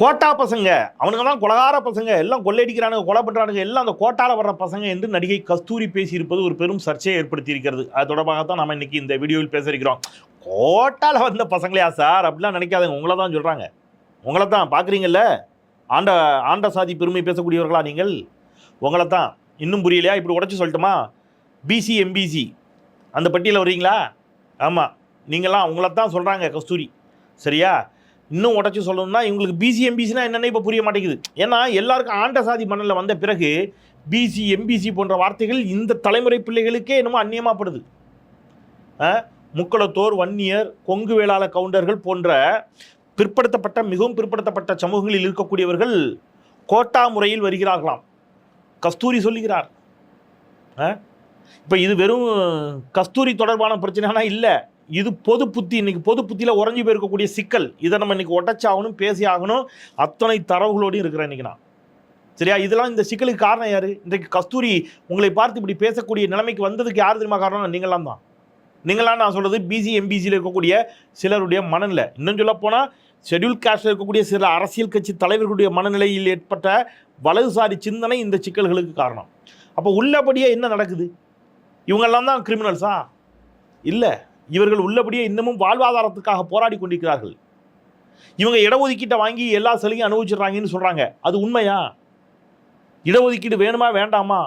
Quota பசங்க. அவனுங்க தான் கொலகார பசங்க. எல்லாம் கொள்ளையடிக்கிறானுங்க கொலை பண்ணுறானுங்க எல்லாம் அந்த கோட்டாவில் வர்ற பசங்க என்று நடிகை கஸ்தூரி பேசியிருப்பது ஒரு பெரும் சர்ச்சையை ஏற்படுத்தி இருக்கிறது அது தொடர்பாக தான் நம்ம இன்னைக்கு இந்த வீடியோவில் பேசியிருக்கிறோம். கோட்டாவில் வந்த பசங்களையா சார்? அப்படிலாம் நினைக்காதங்க. உங்களை தான் சொல்கிறாங்க உங்களை தான். பார்க்குறீங்கல்ல? ஆண்ட ஆண்ட சாதி பெருமை பேசக்கூடியவர்களா நீங்கள்? உங்களை தான். இன்னும் புரியலையா? இப்படி உடச்சி சொல்லட்டுமா? பிசி எம்பிசி அந்த பட்டியலில் வர்றீங்களா? ஆமாம் நீங்களாம் உங்களை தான் சொல்கிறாங்க கஸ்தூரி. சரியா? இன்னும் உடச்சி சொல்லணும்னா இவங்களுக்கு பிசி எம்பிசினா என்னென்னு இப்போ புரிய மாட்டேங்குது. ஏன்னா எல்லாருக்கும் ஆண்ட சாதி மண்ணில் வந்த பிறகு பிசி எம்பிசி போன்ற வார்த்தைகள் இந்த தலைமுறை பிள்ளைகளுக்கே என்னமோ அந்நியமாகப்படுது ஆ? வன்னியர் கொங்கு வேளாள கவுண்டர்கள் போன்ற பிற்படுத்தப்பட்ட மிகவும் பிற்படுத்தப்பட்ட சமூகங்களில் இருக்கக்கூடியவர்கள் கோட்டா முறையில் வருகிறார்களாம். கஸ்தூரி சொல்லுகிறார். இப்போ இது வெறும் கஸ்தூரி தொடர்பான பிரச்சனைனா இல்லை. இது பொது புத்தி இன்னைக்கு பொது புத்தியில் உறைஞ்சி போயிருக்கக்கூடிய சிக்கல். இதை நம்ம இன்னைக்கு உடச்சாகணும் பேசி ஆகணும். அத்தனை தரவுகளோடையும் இருக்கிறேன் இன்னைக்கு நான். சரியா? இதெல்லாம் இந்த சிக்கலுக்கு காரணம் யார்? இன்றைக்கு கஸ்தூரி உங்களை பார்த்து இப்படி பேசக்கூடிய நிலைமைக்கு வந்ததுக்கு யார் தெரியுமா காரணம்? நீங்களாம் தான். நீங்களாம் நான் சொல்கிறது பிசி எம்பிசியில் இருக்கக்கூடிய சிலருடைய மனநிலை. இன்னும் சொல்ல போனால் ஷெடியூல் காஸ்டில் இருக்கக்கூடிய சில அரசியல் கட்சி தலைவர்களுடைய மனநிலையில் ஏற்பட்ட வலதுசாரி சிந்தனை இந்த சிக்கல்களுக்கு காரணம். அப்போ உள்ளபடியே என்ன நடக்குது? இவங்கெல்லாம் தான் கிரிமினல்ஸா இல்லை. இவர்கள் உள்ளபடியே இன்னமும் வாழ்வாதாரத்துக்காக போராடி கொண்டிருக்கிறார்கள். இவங்க இடஒதுக்கீட்டை வாங்கி எல்லா சலுகையும் அனுபவிச்சிடுறாங்கன்னு சொல்கிறாங்க அது உண்மையா? இடஒதுக்கீடு வேணுமா வேண்டாமா?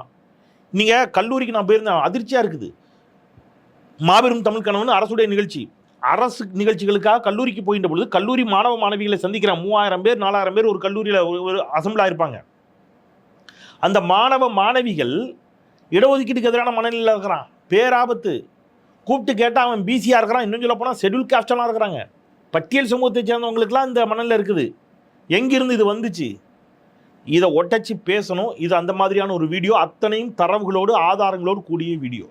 நீங்கள் கல்லூரிக்கு நான் போயிருந்தேன் அதிர்ச்சியாக இருக்குது. மாபெரும் தமிழ் கனவுன்னு அரசுடைய நிகழ்ச்சி. அரசு நிகழ்ச்சிகளுக்காக கல்லூரிக்கு போகின்ற பொழுது கல்லூரி மாணவ மாணவிகளை சந்திக்கிற மூவாயிரம் பேர் நாலாயிரம் பேர் ஒரு கல்லூரியில் ஒரு அசம்பிளாக இருப்பாங்க. அந்த மாணவ மாணவிகள் இடஒதுக்கீட்டுக்கு எதிரான மனநிலையில் இருக்கிறான். பேராபத்து. கூப்பிட்டு கேட்டால் அவன் பிசியாக இருக்கிறான். இன்னும் சொல்ல போனால் ஷெடியூல் காஸ்டெல்லாம் இருக்கிறாங்க. பட்டியல் சமூகத்தை சேர்ந்தவங்களுக்குலாம் இந்த மணலில் இருக்குது. எங்கிருந்து இது வந்துச்சு? இதை ஒட்டச்சு பேசணும். இது அந்த மாதிரியான ஒரு வீடியோ அத்தனையும் தரவுகளோடு ஆதாரங்களோடு கூடிய வீடியோ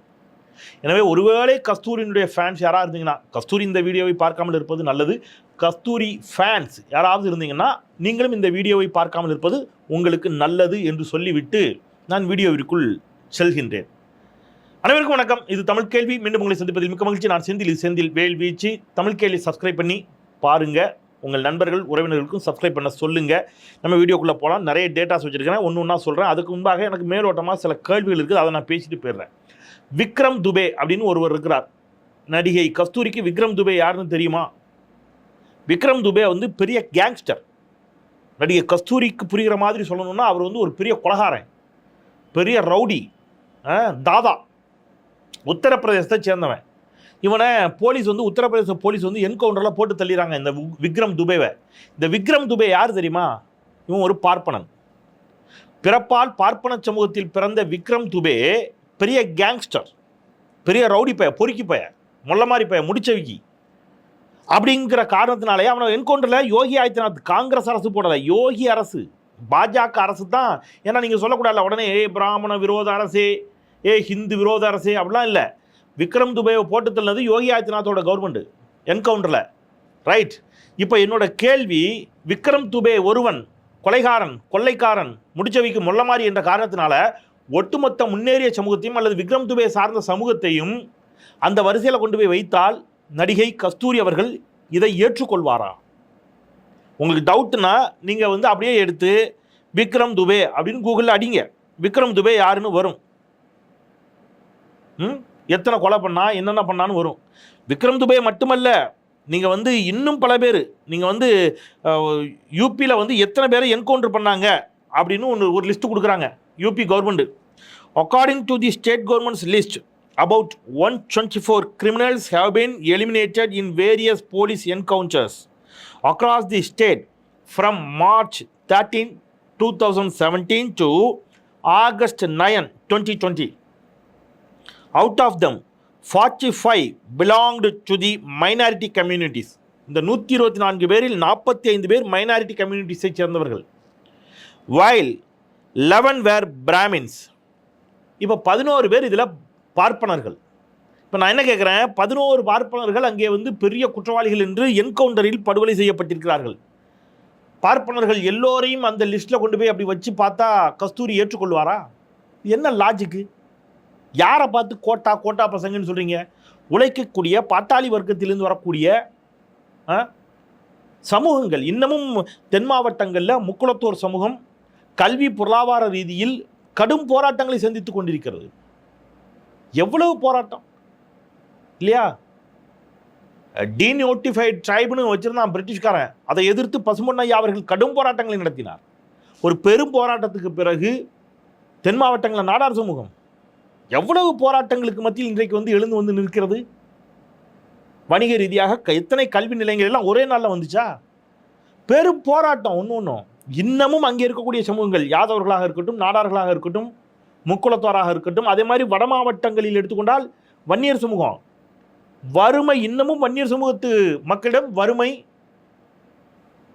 எனவே ஒருவேளை கஸ்தூரியினுடைய ஃபேன்ஸ் யாராக இருந்தீங்கன்னா கஸ்தூரி இந்த வீடியோவை பார்க்காமல் இருப்பது நல்லது. கஸ்தூரி ஃபேன்ஸ் யாராவது இருந்தீங்கன்னா நீங்களும் இந்த வீடியோவை பார்க்காமல் இருப்பது உங்களுக்கு நல்லது என்று சொல்லிவிட்டு நான் வீடியோவிற்குள் செல்கின்றேன். அனைவருக்கும் வணக்கம். இது தமிழ் கேள்வி. மீண்டும் உங்களை சந்திப்பதில் மிக்க மகிழ்ச்சி. நான் செந்தில். செந்தில் வேல் வீச்சு தமிழ் கேள்வி சப்ஸ்கிரைப் பண்ணி பாருங்க. உங்கள் நண்பர்கள் உறவினர்களுக்கும் சப்ஸ்கிரைப் பண்ண சொல்லுங்க. நம்ம வீடியோக்குள்ளே போகலாம் நிறைய டேட்டாஸ் வச்சிருக்கிறேன் ஒன்று ஒன்றா சொல்கிறேன் அதுக்கு முன்பாக எனக்கு மேலோட்டமாக சில கேள்விகள் இருக்குது. அதை நான் பேசிட்டு போயிடுறேன். விக்ரம் துபே அப்படின்னு ஒருவர் இருக்கிறார். நடிகை கஸ்தூரிக்கு விக்ரம் துபே யாருன்னு தெரியுமா? விக்ரம் துபே வந்து பெரிய கேங்ஸ்டர் நடிகை கஸ்தூரிக்கு புரிகிற மாதிரி சொல்லணும்னா அவர் வந்து ஒரு பெரிய கொலகாரன். பெரிய ரவுடி. தாதா. உத்தரப்பிரதேசத்தை சேர்ந்தவன். இவனை போலீஸ் வந்து உத்தரப்பிரதேச போலீஸ் வந்து என்கவுண்டரில் போட்டு தள்ளிடுறாங்க இந்த விக்ரம் துபேவை. இந்த விக்ரம் துபே யார் தெரியுமா? இவன் ஒரு பார்ப்பனன். பிறப்பால் பார்ப்பன சமூகத்தில் பிறந்த விக்ரம் துபே பெரிய கேங்ஸ்டர் பெரிய ரவுடி பைய பொறுக்கி பைய முள்ள மாதிரி பைய முடிச்சவிக்கி. அப்படிங்கிற காரணத்தினாலே அவனை என்கவுண்டரில் யோகி ஆதித்யநாத் காங்கிரஸ் அரசு போடலை. யோகி அரசு பாஜக அரசு தான். ஏன்னா நீங்கள் சொல்லக்கூடாதுல்ல உடனே ஏ பிராமண விரோத அரசே. ஏ ஹிந்து விரோத அரசே அப்படிலாம் இல்லை. விக்ரம் துபேவை போட்டு தள்ளது யோகி ஆதித்யநாத்தோட கவர்மெண்ட் என்கவுண்டரில் ரைட் இப்போ என்னோட கேள்வி விக்ரம் துபே ஒருவன் கொலைகாரன் கொள்ளைக்காரன் முடிச்சவைக்கு முள்ளமாரி என்ற காரணத்தினால ஒட்டுமொத்த முன்னேறிய சமூகத்தையும் அல்லது விக்ரம் துபே சார்ந்த சமூகத்தையும் அந்த வரிசையில் கொண்டு போய் வைத்தால் நடிகை கஸ்தூரி அவர்கள் இதை ஏற்றுக்கொள்வாரா? உங்களுக்கு டவுட்னா நீங்கள் வந்து அப்படியே எடுத்து விக்ரம் துபே அப்படின்னு கூகுளில் அடிங்க. விக்ரம் துபே யாருன்னு வரும். எத்தனை கொலை பண்ணா என்னென்ன பண்ணான்னு வரும். விக்ரம் துபே மட்டுமல்ல நீங்கள் வந்து இன்னும் பல பேர் நீங்கள் வந்து யூபியில் வந்து எத்தனை பேரை என்கவுண்டர் பண்ணாங்க அப்படின்னு ஒன்று ஒரு லிஸ்ட்டு கொடுக்குறாங்க UP government according to the state governments list about one twenty four criminals have been eliminated in various police encounters across the state from March 13, 2017 to August 9, out of them forty five belonged to the minority communities இந்த நூற்றி இருபத்தி நான்கு பேரில் நாற்பத்தி ஐந்து பேர் minority கம்யூனிட்டிஸை சேர்ந்தவர்கள். While eleven வேர் Brahmins இப்போ பதினோரு பேர் இதில் பார்ப்பனர்கள். இப்போ நான் என்ன கேட்குறேன் பதினோரு பார்ப்பனர்கள் அங்கே வந்து பெரிய குற்றவாளிகள் என்று என்கவுண்டரில் படுகொலை செய்யப்பட்டிருக்கிறார்கள். பார்ப்பனர்கள் எல்லோரையும் அந்த லிஸ்ட்டில் கொண்டு போய் அப்படி வச்சு பார்த்தா கஸ்தூரி ஏற்றுக்கொள்வாரா? என்ன லாஜிக்கு யாரை பார்த்து கோட்டா கோட்டா பசங்கன்னு சொல்கிறீங்க உழைக்கக்கூடிய பாட்டாளி வர்க்கத்திலிருந்து வரக்கூடிய ஆ? சமூகங்கள். இன்னமும் தென் மாவட்டங்களில் முக்குளத்தோர் சமூகம் கல்வி பொருளாதார ரீதியில் கடும் போராட்டங்களை சந்தித்துக் கொண்டிருக்கிறது. எவ்வளவு போராட்டம்? இல்லையா? டீநோட்டிஃபைட் ட்ரைப்னு வச்சிருந்தான் பிரிட்டிஷ்காரன். அதை எதிர்த்து பசுமொன்னையா அவர்கள் கடும் போராட்டங்களை நடத்தினார். ஒரு பெரும் போராட்டத்துக்கு பிறகு தென் மாவட்டங்களில் நாடார் சமூகம் எவ்வளவு போராட்டங்களுக்கு மத்தியில் இன்றைக்கு வந்து எழுந்து வந்து நிற்கிறது? வணிக ரீதியாக க- எத்தனை கல்வி நிலையங்கள் எல்லாம் ஒரே நாளில் வந்துச்சா? பெரும் போராட்டம் ஒன்று ஒன்றும் இன்னமும் அங்கே இருக்கக்கூடிய சமூகங்கள் யாதவர்களாக இருக்கட்டும் நாடார்களாக இருக்கட்டும் முக்குளத்தோராக இருக்கட்டும் அதே மாதிரி வட மாவட்டங்களில் எடுத்துக்கொண்டால் வன்னியர் சமூகம். வறுமை இன்னமும் வன்னியர் சமூகத்து மக்களிடம் வறுமை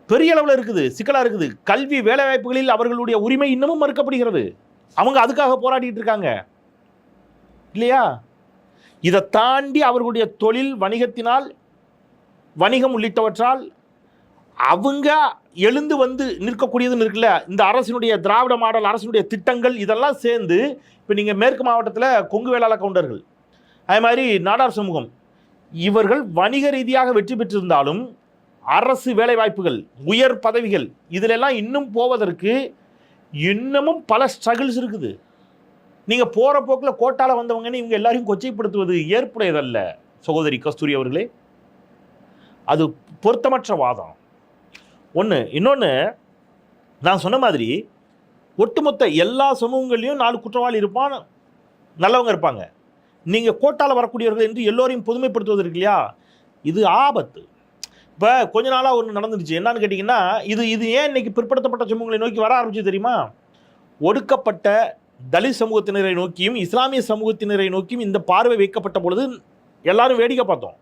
பெரிய அளவில் இருக்குது சிக்கலாக இருக்குது. கல்வி வேலைவாய்ப்புகளில் அவர்களுடைய உரிமை இன்னமும் மறுக்கப்படுகிறது. அவங்க அதுக்காக போராடிட்டு இருக்காங்க. இல்லையா? இதை தாண்டி அவர்களுடைய தொழில் வணிகத்தினால் வணிகம் உள்ளிட்டவற்றால் அவங்க எழுந்து வந்து நிற்கக்கூடியதுன்னு இருக்குல்ல இந்த அரசினுடைய திராவிட மாடல் அரசினுடைய திட்டங்கள் இதெல்லாம் சேர்ந்து இப்போ நீங்கள் மேற்கு மாவட்டத்தில் கொங்கு வேளாள கவுண்டர்கள் அதே மாதிரி நாடார் சமூகம் இவர்கள் வணிக ரீதியாக வெற்றி பெற்றிருந்தாலும் அரசு வேலைவாய்ப்புகள் உயர் பதவிகள் இதிலெல்லாம் இன்னும் போவதற்கு இன்னமும் பல ஸ்ட்ரகிள்ஸ் இருக்குது. நீங்கள் போகிற போக்கில் கோட்டால வந்தவங்கன்னு இவங்க எல்லாரையும் கொச்சைப்படுத்துவது ஏற்புடையதல்ல. சகோதரி கஸ்தூரி அவர்களே. அது பொருத்தமற்ற வாதம். ஒன்று இன்னொன்று நான் சொன்ன மாதிரி ஒட்டுமொத்த எல்லா சமூகங்களையும் நாலு குற்றவாளி இருப்பான் நல்லவங்க இருப்பாங்க. நீங்கள் கோட்டால வரக்கூடியவர்கள் என்று எல்லோரையும் பொதுமைப்படுத்துவது இருக்கு இல்லையா? இது ஆபத்து. இப்போ கொஞ்ச நாளாக ஒன்று நடந்துருச்சு. என்னன்னு கேட்டிங்கன்னா இது இது ஏன் இன்றைக்கி பிற்படுத்தப்பட்ட சமூகங்களை நோக்கி வர ஆரம்பிச்சு தெரியுமா? ஒடுக்கப்பட்ட தலித் சமூகத்தினரை நோக்கியும் இஸ்லாமிய சமூகத்தினரை நோக்கியும் இந்த பார்வை வைக்கப்பட்ட பொழுது எல்லாரும் வேடிக்கை பார்த்தோம்.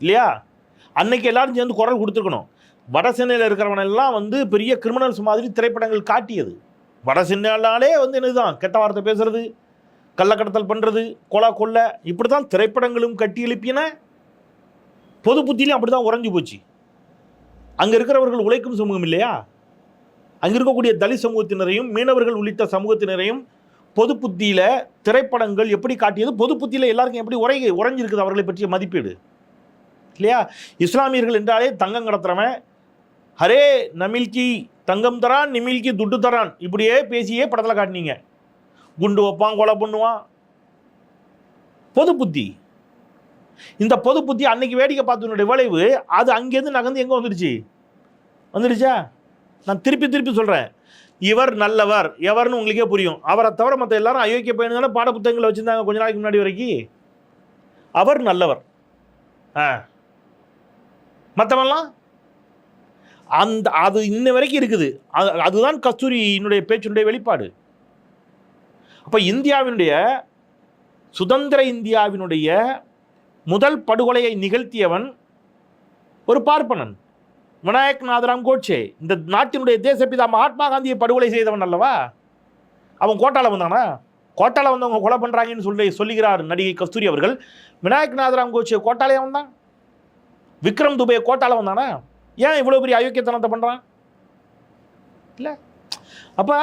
இல்லையா? அன்னைக்கு எல்லாரும் சேர்ந்து குரல் கொடுத்துருக்கணும். வட சென்னையில் இருக்கிறவனெல்லாம் வந்து பெரிய கிரிமினல்ஸ் மாதிரி திரைப்படங்கள் காட்டியது. வட சென்னையிலாலே வந்து என்னதுதான்? கெட்ட வார்த்தை பேசுறது கள்ளக்கடத்தல் பண்ணுறது கொலா கொள்ளை இப்படி தான் திரைப்படங்களும் கட்டி எழுப்பின பொது புத்திலையும் அப்படி தான் உறைஞ்சு போச்சு. அங்கே இருக்கிறவர்கள் உழைக்கும் சமூகம் இல்லையா? அங்கே இருக்கக்கூடிய தலித் சமூகத்தினரையும் மீனவர்கள் உள்ளிட்ட சமூகத்தினரையும் பொது புத்தியில் திரைப்படங்கள் எப்படி காட்டியது? பொது புத்தியில் எல்லாருக்கும் எப்படி உரை உறைஞ்சிருக்குது அவர்களை பற்றிய மதிப்பீடு? இல்லையா? இஸ்லாமியர்கள் என்றாலே தங்கம் கடத்துறவன். ஹரே நமில்கி தங்கம் தரான் நிமில்கி துட்டு தரான். இப்படியே பேசியே படத்தில் காட்டினீங்க. குண்டு வைப்பான் கொலை பண்ணுவான். பொது புத்தி. இந்த பொது புத்தி அன்னைக்கு வேடிக்கை பார்த்தவனுடைய விளைவு அது அங்கேருந்து நகர்ந்து எங்கே வந்துடுச்சு? வந்துடுச்சா? நான் திருப்பி திருப்பி சொல்கிறேன் இவர் நல்லவர். எவர்னு உங்களுக்கே புரியும். அவரை தவிர மற்ற எல்லாரும் அயோக்கிய பையனு பாட புத்தகங்களை வச்சுருந்தாங்க கொஞ்ச நாளைக்கு முன்னாடி வரைக்கும் அவர் நல்லவர். ஆ. மற்றவன்லாம் அந்த அது இன்ன வரைக்கும் இருக்குது. அது அதுதான் கஸ்தூரியினுடைய பேச்சினுடைய வெளிப்பாடு. அப்போ இந்தியாவினுடைய சுதந்திர இந்தியாவினுடைய முதல் படுகொலையை நிகழ்த்தியவன் ஒரு பார்ப்பனன். விநாயக் நாதராம் கோட்சே இந்த நாட்டினுடைய தேசப்பிதா மகாத்மா காந்தியை படுகொலை செய்தவன் அல்லவா? அவன் கோட்டால வந்தானா? கோட்டால வந்தவங்க கொலை பண்ணுறாங்கன்னு சொல்லி சொல்லுகிறார் நடிகை கஸ்தூரி அவர்கள். விநாயக் நாதராம் கோட்சே கோட்டாலே வந்தான்? விக்ரம் துபே கோட்டால வந்தானா? ஏன் இவ்வளோ பெரிய அயோக்கியத்தனத்தை பண்ணுறான் இல்லை. அப்போ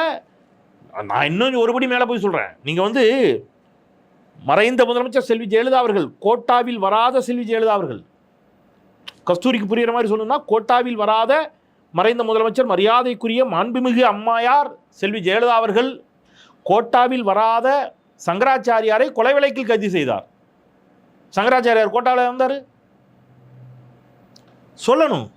நான் இன்னும் ஒருபடி மேலே போய் சொல்கிறேன் நீங்கள் வந்து மறைந்த முதலமைச்சர் செல்வி ஜெயலலிதா அவர்கள் கோட்டாவில் வராத செல்வி ஜெயலலிதா அவர்கள் கஸ்தூரிக்கு புரிகிற மாதிரி சொல்லணும்னா கோட்டாவில் வராத மறைந்த முதலமைச்சர் மரியாதைக்குரிய மாண்புமிகு அம்மாயார் செல்வி ஜெயலலிதா அவர்கள் கோட்டாவில் வராத சங்கராச்சாரியாரை கொலை விலைக்கில் கைது செய்தார். சங்கராச்சாரியார் கோட்டாவில் இருந்தார்? சொல்லணும்.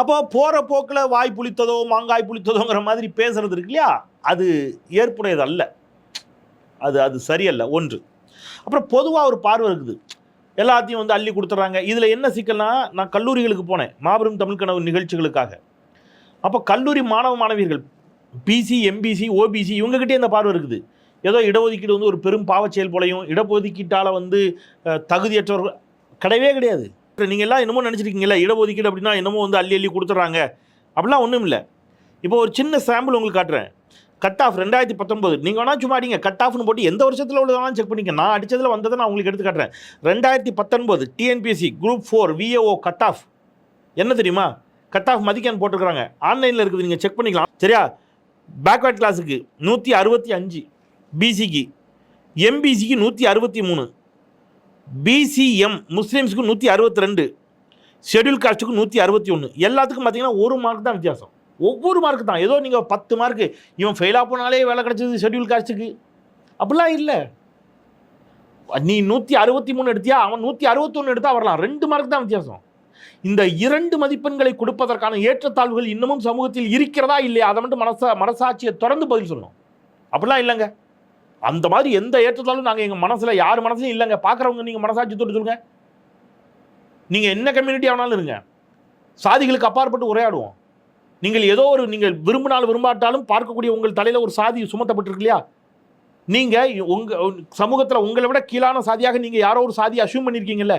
அப்போ போகிற போக்கில் வாய் புளித்ததோ மாங்காய் புளித்ததோங்கிற மாதிரி பேசுறது இருக்கு இல்லையா? அது ஏற்புடையது அல்ல அது அது சரியல்ல ஒன்று. அப்புறம் பொதுவாக ஒரு பார்வை இருக்குது. எல்லாத்தையும் வந்து அள்ளி கொடுத்துட்றாங்க இதில் என்ன சிக்கல்னா நான் கல்லூரிகளுக்கு போனேன். மாபெரும் தமிழ் கனவு நிகழ்ச்சிகளுக்காக. அப்போ கல்லூரி மாணவ மாணவியர்கள் பிசி எம்பிசி ஓபிசி இவங்ககிட்டே இந்த பார்வை இருக்குது. ஏதோ இடஒதுக்கீடு வந்து ஒரு பெரும் பாவச்செயல் போலையும் இடஒதுக்கீட்டால் வந்து தகுதியற்றவர்கள் கிடையவே கிடையாது. நீங்கள் எல்லாம் என்னமோ நினச்சிருக்கீங்களா இடஒதுக்கீடு அப்படின்னா என்னமோ வந்து அள்ளி அள்ளி கொடுத்துட்றாங்க அப்படிலாம் ஒன்றும் இல்லை இப்போ ஒரு சின்ன சாம்பிள் உங்களுக்கு காட்டுறேன். கட் ஆஃப் ரெண்டாயிரத்தி பத்தொன்பது. நீங்கள் வேணா சும்மா அடிங்க. கட் ஆஃப்னு போட்டு எந்த வருஷத்தில் உள்ள செக் பண்ணிக்க நான் அடித்ததில் வந்ததை நான் உங்களுக்கு எடுத்து காட்டுறேன். ரெண்டாயிரத்தி பத்தொன்பது TNPSC group four VAO cut off என்ன தெரியுமா? கட் ஆஃப் மதிக்கான் போட்டிருக்கிறாங்க. ஆன்லைனில் இருக்குது. நீங்கள் செக் பண்ணிக்கலாம். சரியா? பேக்வேர்ட் கிளாஸுக்கு நூற்றி அறுபத்தி அஞ்சு. பிசிக்கு எம்பிசிக்கு நூற்றி அறுபத்தி மூணு. பிசிஎம் முஸ்லீம்ஸுக்கு நூற்றி அறுபத்தி ரெண்டு. ஷெடியூல் காஸ்ட்டுக்கு நூற்றி அறுபத்தி ஒன்று எல்லாத்துக்கும் பார்த்தீங்கன்னா ஒரு மார்க் தான் வித்தியாசம். ஒவ்வொரு மார்க் தான். ஏதோ நீங்கள் பத்து மார்க்கு இவன் ஃபெயிலாக போனாலே வேலை கிடச்சிது ஷெட்யூல் காஸ்ட்டுக்கு அப்படிலாம் இல்லை. நீ நூற்றி அறுபத்தி மூணு எடுத்தியா? அவன் நூற்றி அறுபத்தொன்று எடுத்தா வரலாம். ரெண்டு மார்க் தான் வித்தியாசம். இந்த இரண்டு மதிப்பெண்களை கொடுப்பதற்கான ஏற்றத்தாழ்வுகள் இன்னமும் சமூகத்தில் இருக்கிறதா இல்லையா? அதை மட்டும் மனசா மனசாட்சியை தொடர்ந்து பதில் சொல்லணும். அப்படிலாம் இல்லைங்க. அந்த மாதிரி எந்த ஏற்றத்தாலும் நாங்கள் எங்கள் மனசில் யார் மனசுலையும் இல்லைங்க. பார்க்குறவங்க நீங்கள் மனசாட்சி தொட்டு சொல்லுங்கள் நீங்கள் என்ன கம்யூனிட்டி ஆனாலும் இருங்க. சாதிகளுக்கு அப்பாற்பட்டு உரையாடுவோம். நீங்கள் ஏதோ ஒரு நீங்கள் விரும்பினாலும் விரும்பாட்டாலும் பார்க்கக்கூடிய உங்கள் தலையில் ஒரு சாதி சுமத்தப்பட்டிருக்கு இல்லையா? நீங்கள் உங்கள் சமூகத்தில் உங்களை விட கீழான சாதியாக நீங்கள் யாரோ ஒரு சாதியை அசியூம் பண்ணியிருக்கீங்கல்ல?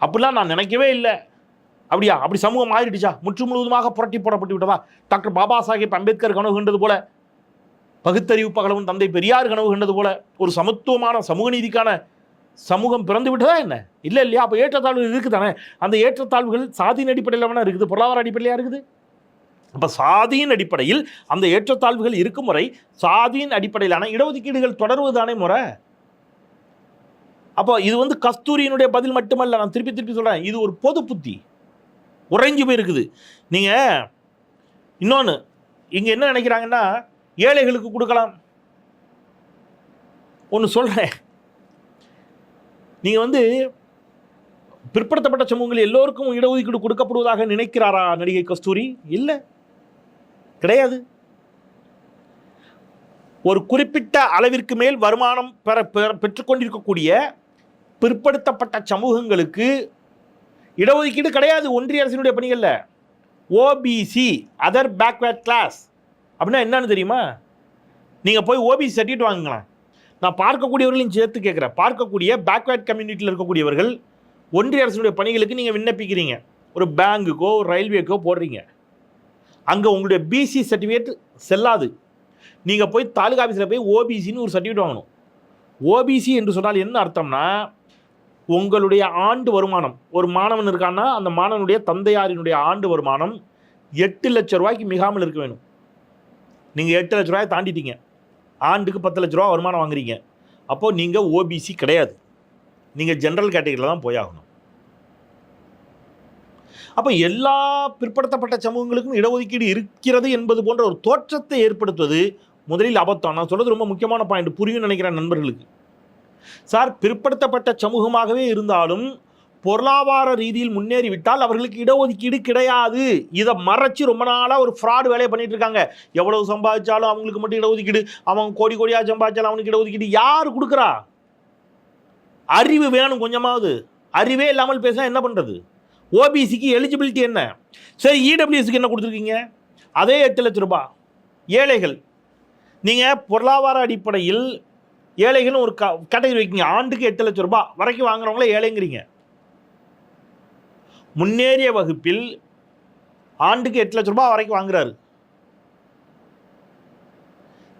அப்படிலாம் நான் நினைக்கவே இல்லை. அப்படியா? அப்படி சமூகம் மாறிடுச்சா? முற்று முழுவதுமாக புரட்டி போடப்பட்டு விட்டதா? டாக்டர் பாபா சாஹேப் அம்பேத்கர் கனவு கண்டது போல பகுத்தறிவு பகலவன் தந்தை பெரியார் கனவு கண்டது போல ஒரு சமத்துவமான சமூக நீதிக்கான சமூகம் பிறந்து விட்டதா என்ன? இல்லை இல்லையா? அப்போ ஏற்றத்தாழ்வுகள் இருக்குது தானே அந்த ஏற்றத்தாழ்வுகள் சாதியின் அடிப்படையில் வேணா இருக்குது. பொருளாதார அடிப்படையாக இருக்குது? அப்போ சாதியின் அடிப்படையில் அந்த ஏற்றத்தாழ்வுகள் இருக்கும் முறை சாதியின் அடிப்படையிலான இடஒதுக்கீடுகள் தொடர்வது தானே முறை? அப்போ இது வந்து கஸ்தூரியினுடைய பதில் மட்டுமல்ல. நான் திருப்பி திருப்பி சொல்கிறேன் இது ஒரு பொது புத்தி. உறைஞ்சு போயிருக்குது. நீங்கள் இன்னொன்று இங்கே என்ன நினைக்கிறாங்கன்னா ஏழைகளுக்கு கொடுக்கலாம். ஒன்று சொல்கிறேன் நீங்கள் வந்து பிற்படுத்தப்பட்ட சமூகங்கள் எல்லோருக்கும் இடஒதுக்கீடு கொடுக்கப்படுவதாக நினைக்கிறாரா நடிகை கஸ்தூரி? இல்லை. கிடையாது. ஒரு குறிப்பிட்ட அளவிற்கு மேல் வருமானம் பெற பெற- பெற்றுக்கொண்டிருக்கக்கூடிய பிற்படுத்தப்பட்ட சமூகங்களுக்கு இடஒதுக்கீடு கிடையாது. ஒன்றிய அரசினுடைய பணிகளில். ஓபிசி அதர் பேக்வேர்ட் கிளாஸ் அப்படின்னா என்னன்னு தெரியுமா? நீங்கள் போய் ஓபிசி சர்டிஃபிகேட் வாங்குங்களேன். நான் பார்க்கக்கூடியவர்களையும் சேர்த்து கேட்குறேன். பார்க்கக்கூடிய பேக்வேர்ட் கம்யூனிட்டியில் இருக்கக்கூடியவர்கள் ஒன்றிய அரசினுடைய பணிகளுக்கு நீங்கள் விண்ணப்பிக்கிறீங்க. ஒரு பேங்குக்கோ ரயில்வேக்கோ போடுறீங்க. அங்கே உங்களுடைய பிசி சர்டிஃபிகேட் செல்லாது. நீங்கள் போய் தாலுகா ஆஃபீஸில் போய் ஓபிசின்னு ஒரு சர்டிஃபிகேட் வாங்கணும். ஓபிசி என்று சொன்னால் என்ன அர்த்தம்னா உங்களுடைய ஆண்டு வருமானம் ஒரு மாணவன் இருக்கான்னா அந்த மாணவனுடைய தந்தையாரினுடைய ஆண்டு வருமானம் எட்டு லட்ச ரூபாய்க்கு மிகாமல் இருக்க வேணும். நீங்கள் எட்டு லட்ச ரூபாயை தாண்டிட்டீங்க. ஆண்டுக்கு பத்து லட்ச ரூபா வருமானம் வாங்குறீங்க. அப்போது நீங்கள் ஓபிசி கிடையாது. நீங்கள் ஜென்ரல் கேட்டகரியில் தான் போயாகணும் அப்போ எல்லா பிற்படுத்தப்பட்ட சமூகங்களுக்கும் இடஒதுக்கீடு இருக்கிறது என்பது போன்ற ஒரு தோற்றத்தை ஏற்படுத்துவது முதலில் அபத்தம். நான் சொல்கிறது ரொம்ப முக்கியமான பாயிண்ட் புரியும் நினைக்கிறேன் நண்பர்களுக்கு. சார் பிற்படுத்தப்பட்ட சமூகமாகவே இருந்தாலும் பொருளாதார ரீதியில் முன்னேறிவிட்டால் அவர்களுக்கு இடஒதுக்கீடு கிடையாது. இதை மறைச்சு ரொம்ப நாளாக ஒரு ஃப்ராடு வேலையை பண்ணிட்டு இருக்காங்க. எவ்வளவு சம்பாதிச்சாலும் அவங்களுக்கு மட்டும் இடஒதுக்கீடு அவன் கோடி கோடியாக சம்பாதிச்சாலும் அவனுக்கு இடஒதுக்கீடு யார் கொடுக்குறா? அறிவு வேணும் கொஞ்சமாவது. அறிவே இல்லாமல் பேச என்ன பண்ணுறது ஓபிசிக்கு எலிஜிபிலிட்டி என்ன? சரி இடபிள்யூஎஸ்க்கு என்ன கொடுத்துருக்கீங்க? அதே எட்டு லட்ச ரூபாய் ஏழைகள். நீங்கள் பொருளாதார அடிப்படையில் ஏழைகள்னு ஒரு க கேட்டகரி வைக்கிங்க. ஆண்டுக்கு எட்டு லட்ச ரூபாய் வரைக்கும் வாங்குறவங்கள ஏழைங்கிறீங்க. முன்னேறிய வகுப்பில் ஆண்டுக்கு எட்டு லட்ச ரூபாய் வரைக்கும் வாங்குறாரு.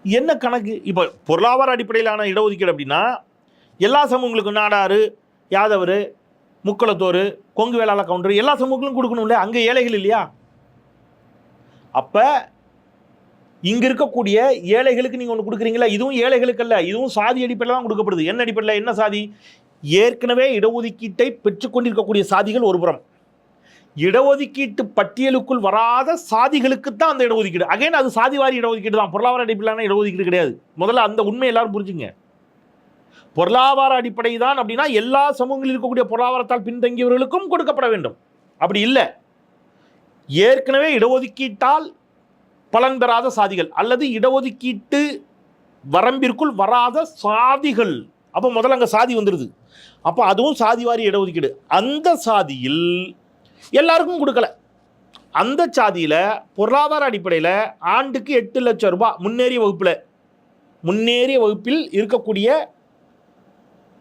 என்ன கணக்கு? இப்போ பொருளாதார அடிப்படையிலான இடஒதுக்கீடு அப்படின்னா எல்லா சமூகங்களுக்கும் நாடாறு யாதவர் முக்களத்தோர் கொங்கு வேளாள கவுண்டர் எல்லா சமூகங்களும் கொடுக்கணும்ல அங்கே ஏழைகள் இல்லையா? அப்போ இங்கே இருக்கக்கூடிய ஏழைகளுக்கு நீங்கள் ஒன்று கொடுக்குறீங்களா? இதுவும் ஏழைகளுக்கு அல்ல இதுவும் சாதி அடிப்படையில் தான் கொடுக்கப்படுது. என்ன அடிப்படையில்? என்ன சாதி? ஏற்கனவே இடஒதுக்கீட்டை பெற்றுக்கொண்டிருக்கக்கூடிய சாதிகள் ஒரு புறம். இடஒதுக்கீட்டு பட்டியலுக்குள் வராத சாதிகளுக்கு தான் அந்த இடஒதுக்கீடு. அகைன் அது சாதிவாரி இடஒதுக்கீடு தான். பொருளாதார அடிப்படையிலான இடஒதுக்கீடு கிடையாது. முதல்ல அந்த உண்மை எல்லாரும் புரிஞ்சுங்க. பொருளாதார அடிப்படை தான் அப்படின்னா எல்லா சமூகங்களில் இருக்கக்கூடிய பொருளாதாரத்தால் பின்தங்கியவர்களுக்கும் கொடுக்கப்பட வேண்டும். அப்படி இல்லை. ஏற்கனவே இடஒதுக்கீட்டால் பலன் பெறாத சாதிகள் அல்லது இடஒதுக்கீட்டு வரம்பிற்குள் வராத சாதிகள். அப்போ முதல்ல அங்கே சாதி வந்துடுது அப்போ அதுவும் சாதிவாரி இடஒதுக்கீடு. அந்த சாதியில் எல்லாருக்கும் கொடுக்கல. அந்த சாதியில் பொருளாதார அடிப்படையில் ஆண்டுக்கு எட்டு லட்சம் ரூபாய் முன்னேறிய வகுப்பில் முன்னேறிய வகுப்பில் இருக்கக்கூடிய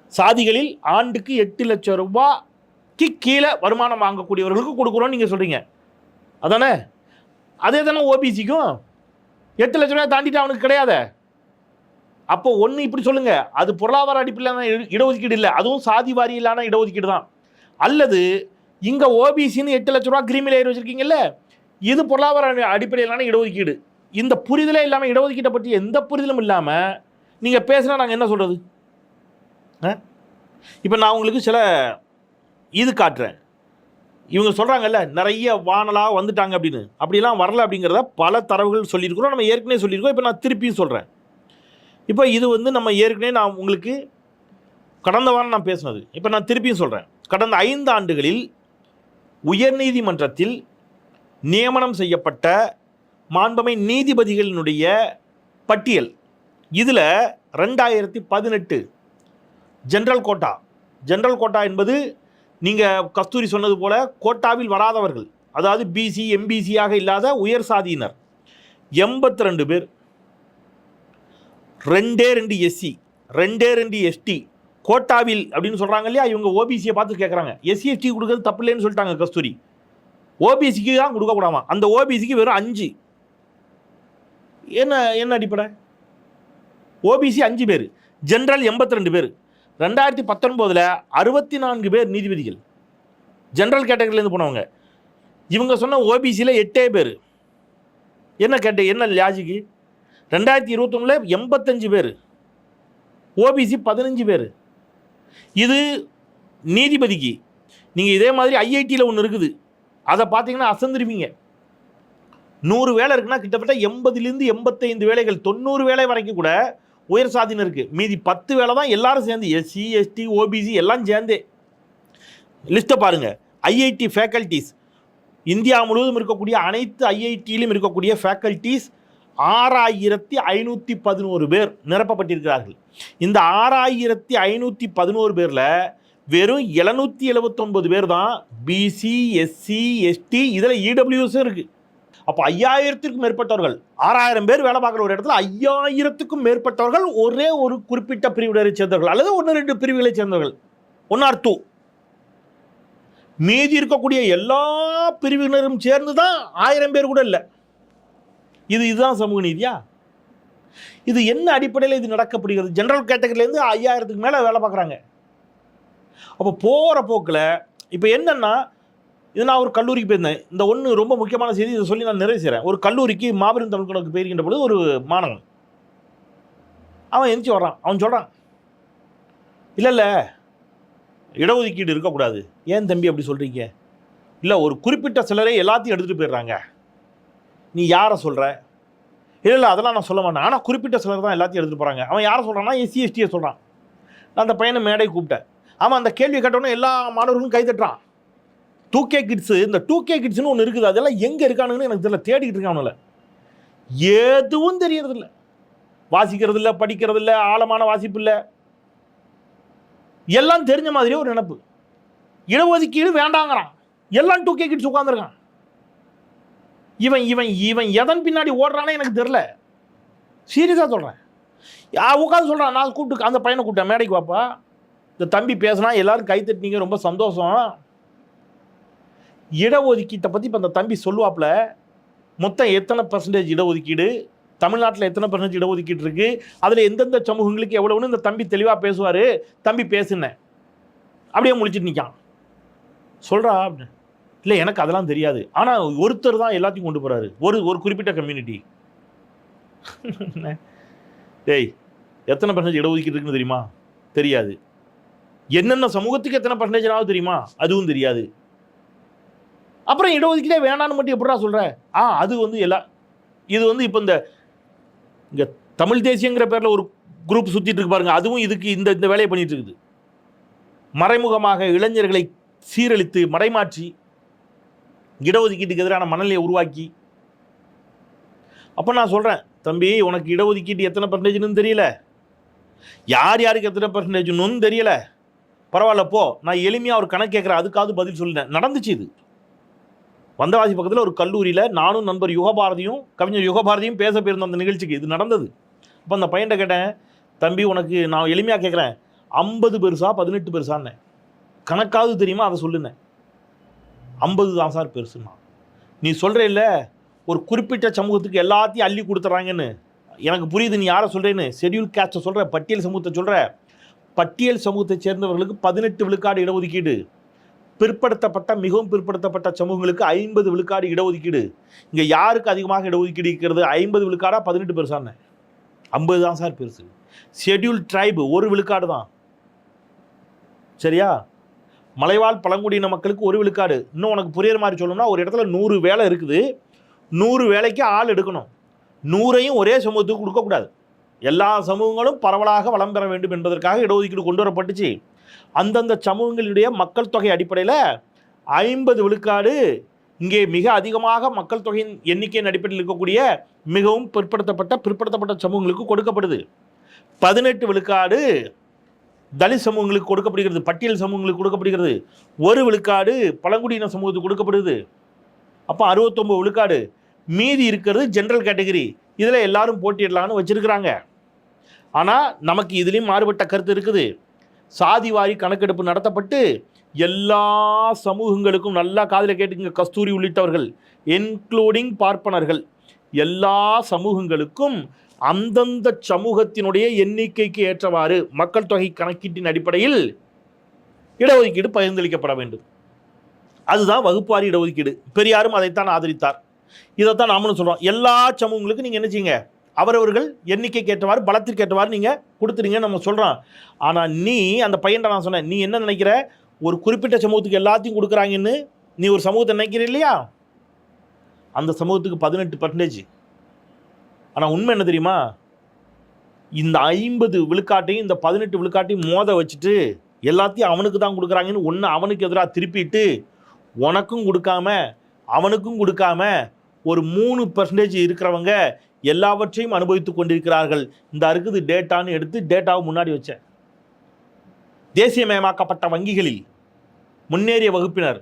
சாதிகளில் ஆண்டுக்கு எட்டு லட்சம் ரூபாய்க்கு கீழே வருமானம் வாங்கக்கூடியவர்களுக்கு கொடுக்குறோன்னு நீங்கள் சொல்கிறீங்க அதானே? அதே தானே ஓபிசிக்கும் எட்டு லட்ச ரூபாய் தாண்டிட்டு அவனுக்கு கிடையாது? அப்போ ஒன்று இப்படி சொல்லுங்கள் அது பொருளாதார அடிப்படையிலான இட- இடஒதுக்கீடு இல்லை. அதுவும் சாதி வாரியிலான இடஒதுக்கீடு தான். அல்லது இங்கே ஓபிசின்னு எட்டு லட்ச ரூபா கிரிமில் ஏறி வச்சுருக்கீங்கல்ல இது பொருளாதார அடிப்படையிலான இடஒதுக்கீடு. இந்த புரிதலே இல்லாமல் இடஒதுக்கீட்டை பற்றி எந்த புரிதலும் இல்லாமல் நீங்கள் பேசுனா நாங்கள் என்ன சொல்கிறது இப்போ நான் உங்களுக்கு சில இது காட்டுறேன். இவங்க சொல்கிறாங்கல்ல நிறைய வானலாக வந்துட்டாங்க அப்படின்னு. அப்படிலாம் வரல அப்படிங்கிறத பல தரவுகள் சொல்லியிருக்கிறோம். நம்ம ஏற்கனவே சொல்லியிருக்கோம். இப்போ நான் திருப்பியும் சொல்கிறேன் இப்போ இது வந்து நம்ம ஏற்கனவே நான் உங்களுக்கு கடந்த வாரம் நான் பேசினது. இப்போ நான் திருப்பியும் சொல்கிறேன் கடந்த ஐந்து ஆண்டுகளில் உயர்நீதிமன்றத்தில் நியமனம் செய்யப்பட்ட மாண்பமை நீதிபதிகளினுடைய பட்டியல். இதில் ரெண்டாயிரத்தி பதினெட்டு ஜென்ரல் கோட்டா ஜென்ரல் கோட்டா என்பது நீங்கள் கஸ்தூரி சொன்னது போல கோட்டாவில் வராதவர்கள் அதாவது பிசி எம்பிசியாக இல்லாத உயர் சாதியினர். எண்பத்தி ரெண்டு பேர். ரெண்டே ரெண்டு எஸ்சி ரெண்டே ரெண்டு எஸ்டி கோட்டாவில் அப்படின்னு சொல்கிறாங்க இல்லையா? இவங்க ஓபிசியை பார்த்து கேட்குறாங்க எஸ்சிஎஸ்டி கொடுக்குறது கொடுக்கறது தப்பு இல்லைன்னு சொல்லிட்டாங்க கஸ்தூரி. ஓபிசிக்கு தான் கொடுக்கக்கூடாமா அந்த ஓபிசிக்கு வெறும் அஞ்சு. என்ன என்ன அடிப்படை? ஓபிசி அஞ்சு பேர். ஜென்ரல் எண்பத்தி ரெண்டு பேர். ரெண்டாயிரத்தி பத்தொன்பதில் அறுபத்தி நான்கு பேர் நீதிபதிகள். ஜென்ரல் கேட்டகரியிலேருந்து போனவங்க. இவங்க சொன்ன ஓபிசியில் எட்டே பேர். என்ன கேட்ட என்ன லாஜிக்கு ரெண்டாயிரத்தி இருபத்தொன்னில் எண்பத்தஞ்சு பேர். ஓபிசி பதினஞ்சு பேர். இது நீதிபதிக்கு. நீங்கள் இதே மாதிரி ஐஐடியில் ஒன்று இருக்குது. அதை பார்த்தீங்கன்னா அசந்துருவீங்க. நூறு வேலை இருக்குன்னா கிட்டத்தட்ட எண்பதுலேருந்து எண்பத்தைந்து வேலைகள் தொண்ணூறு வேலை வரைக்கும் கூட உயர் சாதியினருக்கு மீதி பத்து வேலை தான் எல்லாரும் சேர்ந்து எஸ்சி எஸ்டி ஓபிசி எல்லாம் சேர்ந்தே. லிஸ்ட்டை பாருங்கள் ஐஐடி ஃபேக்கல்ட்டிஸ் இந்தியா முழுவதும் இருக்கக்கூடிய அனைத்து ஐஐடியிலும் இருக்கக்கூடிய ஃபேக்கல்ட்டிஸ் ஆறாயிரத்தி ஐநூற்றி பதினோரு பேர் நிரப்பப்பட்டிருக்கிறார்கள். இந்த ஆறாயிரத்தி ஐநூற்றி பதினோரு பேரில் வெறும் எழுநூற்றி எழுபத்தொன்பது பேர் தான் பிசி எஸ்சி எஸ்டி இதில் இடபிள்யூஸும் இருக்குது அப்போ ஐயாயிரத்திற்கும் மேற்பட்டவர்கள் ஆறாயிரம் பேர் வேலை பார்க்குற ஒரு இடத்துல ஐயாயிரத்துக்கும் மேற்பட்டவர்கள் ஒரே ஒரு குறிப்பிட்ட பிரிவினரை சேர்ந்தவர்கள் அல்லது ஒன்று ரெண்டு பிரிவுகளை சேர்ந்தவர்கள். ஒன் ஆர் டூ மீதி இருக்கக்கூடிய எல்லா பிரிவினரும் சேர்ந்து தான் ஆயிரம் பேர் கூட இல்லை. இது இதுதான் சமூக நீதியா? இது என்ன அடிப்படையில் இது நடக்கப்படுகிறது? ஜென்ரல் கேட்டகரியிலேருந்து ஐயாயிரத்துக்கு மேலே வேலை பார்க்குறாங்க. அப்போ போகிற போக்கில் இப்போ என்னென்னா இது நான் ஒரு கல்லூரிக்கு போயிருந்தேன். இந்த ஒன்று ரொம்ப முக்கியமான செய்தி இதை சொல்லி நான் நிறைவு செய்கிறேன் ஒரு கல்லூரிக்கு மாபெரும் தமிழ் கணக்கு போயிருக்கின்ற பொழுது ஒரு மாணவன். அவன் எந்திரிச்சு வர்றான். அவன் சொல்கிறான் இல்லை இல்லை இடஒதுக்கீடு இருக்கக்கூடாது. ஏன் தம்பி அப்படி சொல்கிறீங்க இல்லை ஒரு குறிப்பிட்ட சிலரை எல்லாத்தையும் எடுத்துகிட்டு போயிடுறாங்க. நீ யாரை சொல்கிற இல்லை இல்லை அதெல்லாம் நான் சொல்ல மாட்டேன். ஆனால் குறிப்பிட்ட சிலர் தான் எல்லாத்தையும் எடுத்துகிட்டு போகிறாங்க அவன் யாரை சொல்கிறான்னா எஸ்சி எஸ்டியை சொல்கிறான் நான் அந்த பையனை மேடை கூப்பிட்டேன். அவன் அந்த கேள்வி கேட்டோன்னே எல்லா மாணவர்களும் கை தட்டுறான். டூ கே கிட்ஸு இந்த டூ கே கிட்ஸ்னு ஒன்று இருக்குது. அதெல்லாம் எங்கே இருக்கானுங்கன்னு எனக்கு தெரியல. தேடிக்கிட்டு இருக்கானுல எதுவும் தெரியறதில்ல. வாசிக்கிறது இல்லை படிக்கிறது இல்லை ஆழமான வாசிப்பு இல்லை. எல்லாம் தெரிஞ்ச மாதிரியே ஒரு நினப்பு. இடஒதுக்கீடு வேண்டாங்கிறான். எல்லாம் டூ கே கிட்ஸ் உட்காந்துருக்கான் இவன் இவன் இவன் எதன் பின்னாடி ஓடுறானே எனக்கு தெரில சீரியஸாக சொல்கிறேன் உட்காந்து சொல்கிறான் நான் கூப்பிட்டு அந்த பையனை கூப்பிட்டேன் மேடைக்கு வாப்பா. இந்த தம்பி பேசுனா எல்லாரும் கை தட்டினீங்க ரொம்ப சந்தோஷம். இடஒதுக்கீட்டை பற்றி இப்போ அந்த தம்பி சொல்லுவாப்புல மொத்தம் எத்தனை பர்சன்டேஜ் இடஒதுக்கீடு? தமிழ்நாட்டில் எத்தனை பர்சன்டேஜ் இடஒதுக்கீடு இருக்குது அதில் எந்தெந்த சமூகங்களுக்கு எவ்வளோன்னு இந்த தம்பி தெளிவாக பேசுவார். தம்பி பேசுனேன். அப்படியே முழிச்சிட்டு நிற்கான் சொல்கிறா அப்படின்னு. இல்லை எனக்கு அதெல்லாம் தெரியாது. ஆனால் ஒருத்தர் தான் எல்லாத்தையும் கொண்டு போகிறாரு ஒரு ஒரு குறிப்பிட்ட கம்யூனிட்டி டேய் எத்தனை பர்சன்டேஜ் இடஒதுக்கீடு இருக்குன்னு தெரியுமா? தெரியாது. என்னென்ன சமூகத்துக்கு எத்தனை பர்சன்டேஜ் ஆகுது தெரியுமா? அதுவும் தெரியாது. அப்புறம் இடஒதுக்கீடே வேணான்னு மட்டும் எப்படா சொல்கிற ஆ அது வந்து எல்லா இது வந்து இப்போ இந்த இங்கே தமிழ் தேசியங்கிற பேரில் ஒரு குரூப் சுற்றிட்டு இருக்கு பாருங்க. அதுவும் இதுக்கு இந்த இந்த வேலையை பண்ணிட்டு இருக்குது. மறைமுகமாக இளைஞர்களை சீரழித்து மடைமாற்றி இடஒதுக்கீட்டுக்கு எதிரான மனநிலையை உருவாக்கி. அப்போ நான் சொல்கிறேன் தம்பி உனக்கு இடஒதுக்கீட்டு எத்தனை பர்சன்டேஜ்னு தெரியல. யார் யாருக்கு எத்தனை பர்சன்டேஜ்னு தெரியல. பரவாயில்ல போ. நான் எளிமையாக ஒரு கணக்கு கேட்குறேன் அதுக்காவது பதில் சொல்லிட்டேன். நடந்துச்சு இது. வந்தவாசி பக்கத்தில் ஒரு கல்லூரியில் நானும் நண்பர் யுகபாரதியும் கவிஞர் யுகபாரதியும் பேச போயிருந்தோம் அந்த நிகழ்ச்சிக்கு. இது நடந்தது. அப்போ அந்த பையன்கிட்ட கேட்டேன் தம்பி உனக்கு நான் எளிமையாக கேட்குறேன். ஐம்பது பெருசா பதினெட்டு பெருசான்னு. கணக்காவது தெரியுமா? அதை சொல்லுனேன். ஐம்பது தான் சார் பெருசுன்னா நீ சொல்கிறேல்ல ஒரு குறிப்பிட்ட சமூகத்துக்கு எல்லாத்தையும் அள்ளி கொடுத்துட்றாங்கன்னு எனக்கு புரியுது நீ யாரை சொல்கிறேன்னு ஷெட்யூல் கேஸ்ட்டை சொல்கிற பட்டியல் சமூகத்தை சொல்கிற பட்டியல் சமூகத்தை சேர்ந்தவர்களுக்கு பதினெட்டு விழுக்காடு இடஒதுக்கீடு. பிற்படுத்தப்பட்ட மிகவும் பிற்படுத்தப்பட்ட சமூகங்களுக்கு ஐம்பது விழுக்காடு இடஒதுக்கீடு. இங்கே யாருக்கு அதிகமாக இடஒதுக்கீடு இருக்கிறது? ஐம்பது விழுக்காடா பதினெட்டு பெருசான்னு. ஐம்பது தான் சார் பெருசு. ஷெட்யூல் ட்ரைபு ஒரு விழுக்காடு தான் சரியா? மலைவாழ் பழங்குடியின மக்களுக்கு ஒரு விழுக்காடு. இன்னும் உனக்கு புரியுற மாதிரி சொல்லணும்னா ஒரு இடத்துல நூறு வேலை இருக்குது. நூறு வேலைக்கு ஆள் எடுக்கணும். நூறையும் ஒரே சமூகத்துக்கு கொடுக்கக்கூடாது எல்லா சமூகங்களும் பரவலாக வளம் பெற வேண்டும் என்பதற்காக இடஒதுக்கீடு கொண்டு வரப்பட்டுச்சு. அந்தந்த சமூகங்களுடைய மக்கள் தொகை அடிப்படையில் ஐம்பது விழுக்காடு இங்கே மிக அதிகமாக மக்கள் தொகையின் எண்ணிக்கையின் அடிப்படையில் இருக்கக்கூடிய மிகவும் பிற்படுத்தப்பட்ட பிற்படுத்தப்பட்ட சமூகங்களுக்கு கொடுக்கப்படுது. பதினெட்டு விழுக்காடு தலித் சமூகங்களுக்கு கொடுக்கப்படுகிறது பட்டியல் சமூகங்களுக்கு கொடுக்கப்படுகிறது. ஒரு விழுக்காடு பழங்குடியின சமூகத்துக்கு கொடுக்கப்படுது அப்போ அறுபத்தொம்பது விழுக்காடு. மீதி இருக்கிறது ஜென்ரல் கேட்டகரி இதில் எல்லாரும் போட்டியிடலான்னு வச்சுருக்கிறாங்க. ஆனால் நமக்கு இதுலேயும் மாறுபட்ட கருத்து இருக்குது. சாதி வாரி கணக்கெடுப்பு நடத்தப்பட்டு எல்லா சமூகங்களுக்கும் நல்லா காதில் கேட்டுங்க கஸ்தூரி உள்ளிட்டவர்கள் இன்க்ளூடிங் பார்ப்பனர்கள். எல்லா சமூகங்களுக்கும் அந்தந்த சமூகத்தினுடைய எண்ணிக்கைக்கு ஏற்றவாறு மக்கள் தொகை கணக்கீட்டின் அடிப்படையில் இடஒதுக்கீடு பகிர்ந்தளிக்கப்பட வேண்டும். அதுதான் வகுப்பாரி இடஒதுக்கீடு. பெரியாரும் அதைத்தான் ஆதரித்தார். இதைத்தான் நாமளும் சொல்கிறோம் எல்லா சமூகங்களுக்கும் நீங்கள் என்ன செய்யுங்க? அவரவர்கள் எண்ணிக்கைக்கு ஏற்றவாறு பலத்திற்கு ஏற்றவாறு நீங்கள் கொடுத்துருங்கன்னு நம்ம சொல்கிறோம் ஆனால் நீ அந்த பையன்ட்ட நான் சொன்னேன் நீ என்ன நினைக்கிற? ஒரு குறிப்பிட்ட சமூகத்துக்கு எல்லாத்தையும் கொடுக்குறாங்கன்னு நீ ஒரு சமூகத்தை நினைக்கிற இல்லையா? அந்த சமூகத்துக்கு பதினெட்டு பர்சன்டேஜ் ஆனால் உண்மை என்ன தெரியுமா? இந்த ஐம்பது விழுக்காட்டையும் இந்த பதினெட்டு விழுக்காட்டையும் மோத வச்சுட்டு எல்லாத்தையும் அவனுக்கு தான் கொடுக்குறாங்கன்னு ஒன்று அவனுக்கு எதிராக திருப்பிட்டு உனக்கும் கொடுக்காம அவனுக்கும் கொடுக்காம ஒரு மூணு பர்சன்டேஜ் இருக்கிறவங்க எல்லாவற்றையும் அனுபவித்து கொண்டிருக்கிறார்கள். இந்த அறுக்குது டேட்டான்னு எடுத்து டேட்டாவை முன்னாடி வச்சேன். தேசியமயமாக்கப்பட்ட வங்கிகளில் முன்னேறிய வகுப்பினர்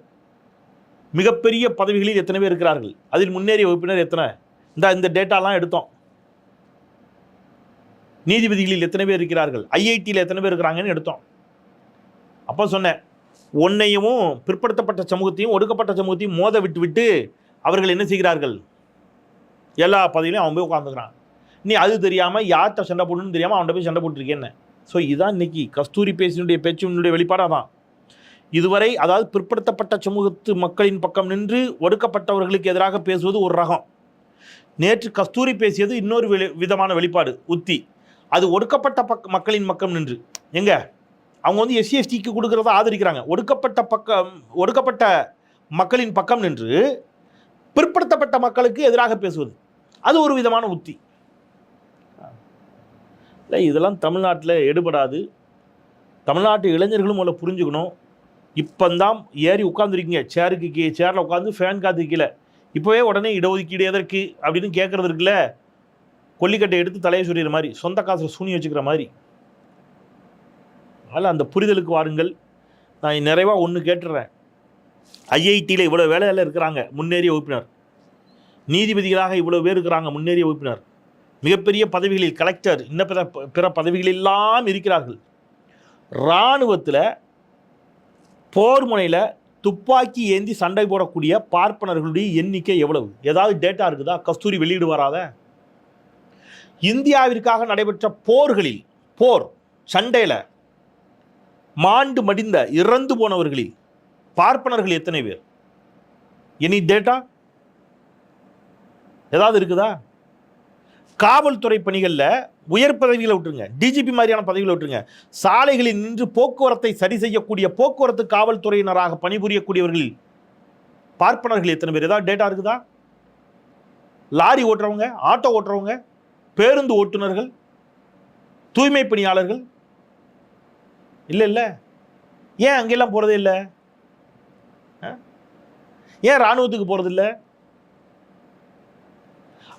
மிகப்பெரிய பதவிகளில் எத்தனை பேர் இருக்கிறார்கள்? அதில் முன்னேறிய வகுப்பினர் எத்தனை? இந்த இந்த டேட்டாலாம் எடுத்தோம். நீதிபதிகளில் எத்தனை பேர் இருக்கிறார்கள்? ஐஐடியில் எத்தனை பேர் இருக்கிறாங்கன்னு எடுத்தோம். அப்போ சொன்னேன் ஒன்னையும் பிற்படுத்தப்பட்ட சமூகத்தையும் ஒடுக்கப்பட்ட சமூகத்தையும் மோத விட்டு விட்டு அவர்கள் என்ன செய்கிறார்கள்? எல்லா பதவியிலையும் அவன் போய் உட்காந்துக்கிறான் நீ அது தெரியாமல் யார்கிட்ட சண்டை போடணும்னு தெரியாமல் அவன்கிட்ட போய் சண்டை போட்டிருக்கேன்னு ஸோ இதுதான் இன்னைக்கு கஸ்தூரி பேசினுடைய பேச்சினுடைய வெளிப்பாடாக தான். இதுவரை அதாவது பிற்படுத்தப்பட்ட சமூகத்து மக்களின் பக்கம் நின்று ஒடுக்கப்பட்டவர்களுக்கு எதிராக பேசுவது ஒரு ரகம். நேற்று கஸ்தூரி பேசியது இன்னொரு விதமான வெளிப்பாடு உத்தி. அது ஒடுக்கப்பட்ட பக்க மக்களின் பக்கம் நின்று. எங்க? அவங்க வந்து எஸ்சி எஸ்டிக்கு கொடுக்கறத ஆதரிக்கிறாங்க. ஒடுக்கப்பட்ட பக்கம் ஒடுக்கப்பட்ட மக்களின் பக்கம் நின்று பிற்படுத்தப்பட்ட மக்களுக்கு எதிராக பேசுவது. அது ஒரு விதமான உத்தி. இல்லை இதெல்லாம் தமிழ்நாட்டில் எடுபடாது. தமிழ்நாட்டு இளைஞர்களும் முதல்ல புரிஞ்சுக்கணும். இப்போந்தான் ஏறி உட்காந்துருக்கீங்க சேருக்கு கீ சேரில் உட்காந்து ஃபேன் காத்து கீழே. இப்போவே உடனே இடஒதுக்கீடு எதற்கு? அப்படின்னு கேட்குறது இருக்குல்ல. கொல்லிக்கட்டை எடுத்து தலையை சுரியிற மாதிரி சொந்த காசில் சூனி வச்சுக்கிற மாதிரி. அதனால் அந்த புரிதலுக்கு வாருங்கள். நான் நிறைவாக ஒன்று கேட்டுடுறேன் ஐஐடியில் இவ்வளோ வேலையில் இருக்கிறாங்க முன்னேறிய உறுப்பினர் நீதிபதிகளாக இவ்வளோ பேர் இருக்கிறாங்க முன்னேறிய உறுப்பினர் மிகப்பெரிய பதவிகளில் கலெக்டர் இன்ன பிற பிற பதவிகளெல்லாம் இருக்கிறார்கள். இராணுவத்தில் போர் முனையில் துப்பாக்கி ஏந்தி சண்டை போடக்கூடிய பார்ப்பனர்களுடைய எண்ணிக்கை எவ்வளவு? ஏதாவது டேட்டா இருக்குதா? கஸ்தூரி வெளியிடுவாராத இந்தியாவிற்காக நடைபெற்ற போர்களில் போர் சண்டையில் மாண்டு மடிந்த இறந்து போனவர்களில் பார்ப்பனர்கள் எத்தனை பேர்? எனி டேட்டா ஏதாவது இருக்குதா? காவல்துறை பணிகளில் உயர் பதவிகளை விட்டுருங்க. டிஜிபி மாதிரியான பதவிகளை விட்டுருங்க. சாலைகளில் நின்று போக்குவரத்தை சரி செய்யக்கூடிய போக்குவரத்து காவல்துறையினராக பணிபுரியக்கூடியவர்களில் பார்ப்பனர்கள் எத்தனை பேர்? ஏதாவது டேட்டா இருக்குதா? லாரி ஓட்டுறவங்க ஆட்டோ ஓட்டுறவங்க பேருந்து ஓட்டுநர்கள் தூய்மை பணியாளர்கள். இல்லை இல்லை. ஏன் அங்கெல்லாம் போகிறதே இல்லை? ஏன் இராணுவத்துக்கு போகிறதில்ல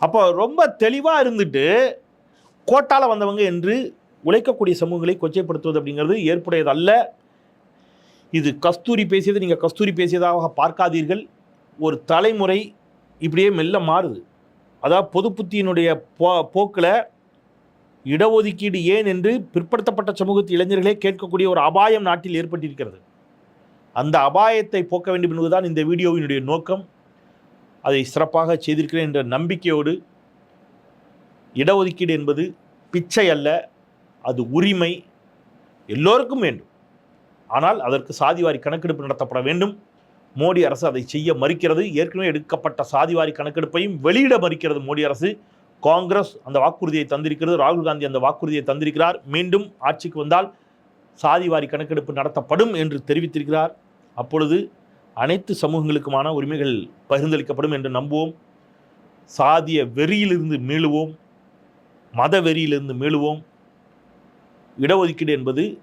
அப்போ ரொம்ப தெளிவாக இருந்துட்டு கோட்டால வந்தவங்க என்று உழைக்கக்கூடிய சமூகங்களை கொச்சைப்படுத்துவது அப்படிங்கிறது ஏற்புடையது அல்ல இது கஸ்தூரி பேசியது நீங்கள் கஸ்தூரி பேசியதாக பார்க்காதீர்கள். ஒரு தலைமுறை இப்படியே மெல்ல மாறுது. அதாவது பொது புத்தியினுடைய போ போக்கில் இடஒதுக்கீடு ஏன் என்று பிற்படுத்தப்பட்ட சமூகத்து இளைஞர்களே கேட்கக்கூடிய ஒரு அபாயம் நாட்டில் ஏற்பட்டிருக்கிறது. அந்த அபாயத்தை போக்க வேண்டும் என்பதுதான் இந்த வீடியோவினுடைய நோக்கம். அதை சிறப்பாக செய்திருக்கிறேன் என்ற நம்பிக்கையோடு இடஒதுக்கீடு என்பது பிச்சை அல்ல அது உரிமை. எல்லோருக்கும் வேண்டும். ஆனால் அதற்கு சாதிவாரி கணக்கெடுப்பு நடத்தப்பட வேண்டும். மோடி அரசு அதை செய்ய மறுக்கிறது. ஏற்கனவே எடுக்கப்பட்ட சாதிவாரி கணக்கெடுப்பையும் வெளியிட மறுக்கிறது மோடி அரசு. காங்கிரஸ் அந்த வாக்குறுதியை தந்திருக்கிறது. ராகுல் காந்தி அந்த வாக்குறுதியை தந்திருக்கிறார். மீண்டும் ஆட்சிக்கு வந்தால் சாதிவாரி கணக்கெடுப்பு நடத்தப்படும் என்று தெரிவித்திருக்கிறார். அப்பொழுது அனைத்து சமூகங்களுக்குமான உரிமைகள் பகிர்ந்தளிக்கப்படும் என்று நம்புவோம். சாதிய வெறியிலிருந்து மீளுவோம். மத வெறியிலிருந்து மீளுவோம். இடஒதுக்கீடு என்பது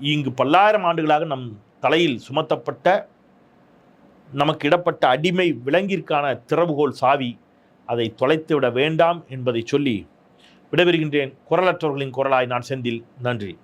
இங்கு பல்லாயிரம் ஆண்டுகளாக நம் தலையில் சுமத்தப்பட்ட நமக்கு இடப்பட்ட அடிமை விலங்கிற்கான திறவுகோல் சாவி அதை தொலைத்து விட வேண்டாம் என்பதை சொல்லி விடைபெறுகின்றேன். குரலற்றவர்களின் குரலாய் நான் செந்தில். நன்றி.